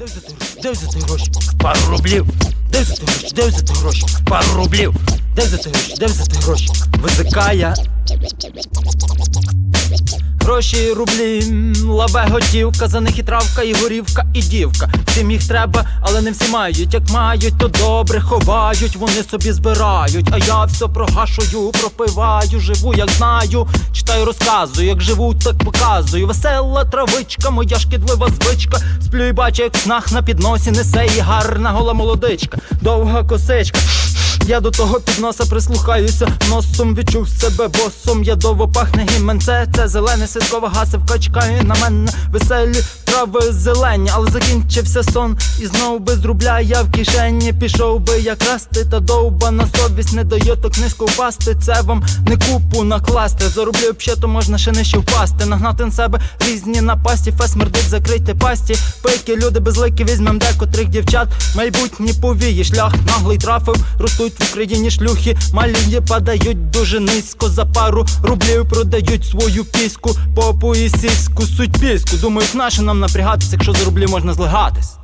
Де взяти гроші? Де взяти гроші? Пару рублів. Де взяти гроші? Де взяти гроші? Пару рублів. Де взяти гроші? Де взяти гроші? Визикає. Гроші, рублі, лаве готівка, за них і травка, і горівка, і дівка. Всім їх треба, але не всі мають. Як мають, то добре ховають, вони собі збирають. А я все прогашую, пропиваю, живу, як знаю. Читаю, розказую, як живу, так показую. Весела травичка, моя шкідлива звичка. Сплю і бачу, як снах на підносі несе і гарна гола молодичка, довга косичка. Я до того підноса прислухаюся, носом відчув себе босом. Ядово пахне гіменце, це зелене святкова гасивка чекає на мене. Веселі трави зелені, але закінчився сон. І знову без рубля я в кишені пішов би я красти, та довба на совість не дає то книжку впасти. Це вам не купу накласти. За рублі взагалі можна ще нижче впасти. Нагнати на себе різні напасті, фес смердить, закрийте пасті. Пики, люди безликі, візьмем декотрих дівчат. Майбутні повії, шлях наглий трафив. Ростуть в Україні шлюхи, малює падають дуже низько. За пару рублів продають свою піську, попу і сіську, суть піську. Думають, нащо нам напрягатись, якщо за рублі можна злигатись.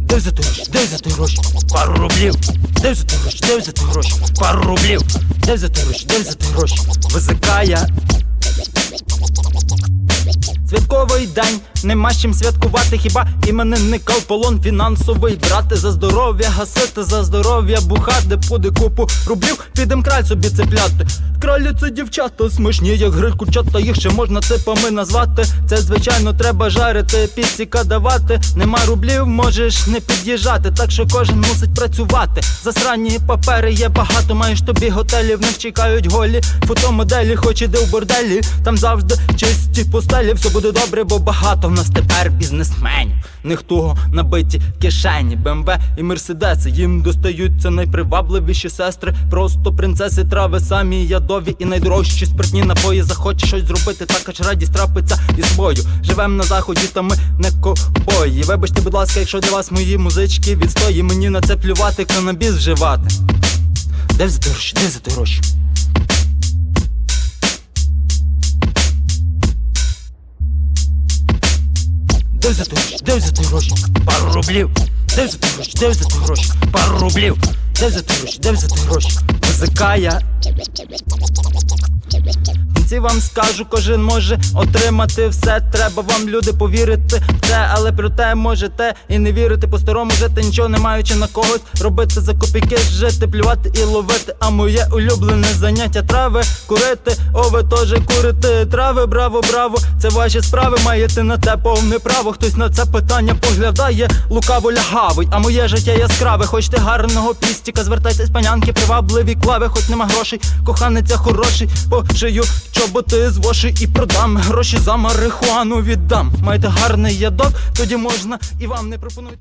Де взяти гроші? Де взяти гроші? Пару рублів. Де взяти гроші? Де взяти гроші? Пару рублів. Де взяти гроші? Де взяти гроші? Визикає. Святковий день, нема з чим святкувати, хіба іменинника в полон фінансовий брати за здоров'я, гасити за здоров'я, бухати буде купу рублів, підем краль собі цепляти. Кралі це дівчата смішні, як гриль курчата, їх ще можна ципами назвати. Це звичайно треба жарити, піціка давати. Нема рублів, можеш не під'їжджати, так що кожен мусить працювати. Засранні папери є багато, маєш тобі готелі, в них чекають голі. Фотомоделі, хоч іди в борделі, там завжди чисті постелі. Все буде добре, бо багато в нас тепер бізнесменів. Ніхто набиті кишені, БМВ і мерседеси. Їм достаються найпривабливіші сестри. Просто принцеси трави, самі ядові і найдорожчі спиртні напої. Захоче щось зробити, така ж радість трапиться із бою. Живем на заході, та ми не ковбої. Вибачте, будь ласка, якщо для вас мої музички відстої, мені на це плювати, канабіс вживати. Де взяти гроші? Де взяти гроші? Де взяти гроші? Де взяти гроші? Пару рублів. Де взяти гроші? Де взяти гроші? Пару рублів. Де взяти гроші? Де взяти гроші? Музика В кінці вам скажу, кожен може отримати все. Треба вам, люди, повірити в це, але проте можете і не вірити. По-старому жити, нічого не маючи на когось. Робити за копійки, жити, плювати і ловити. А моє улюблене заняття трави, курити, о, ви теж курите трави, браво, браво, це ваші справи, маєте на те повне право. Хтось на це питання поглядає, лукаво лягавий, а моє життя яскраве. Хочете гарного пістіка, звертайтесь, панянки, привабливі клави, хоч нема грошей, коханець я хороший, пошию чоботи з воші і продам. Гроші за марихуану віддам. Маєте гарний ядок, тоді можна і вам не пропонуйте.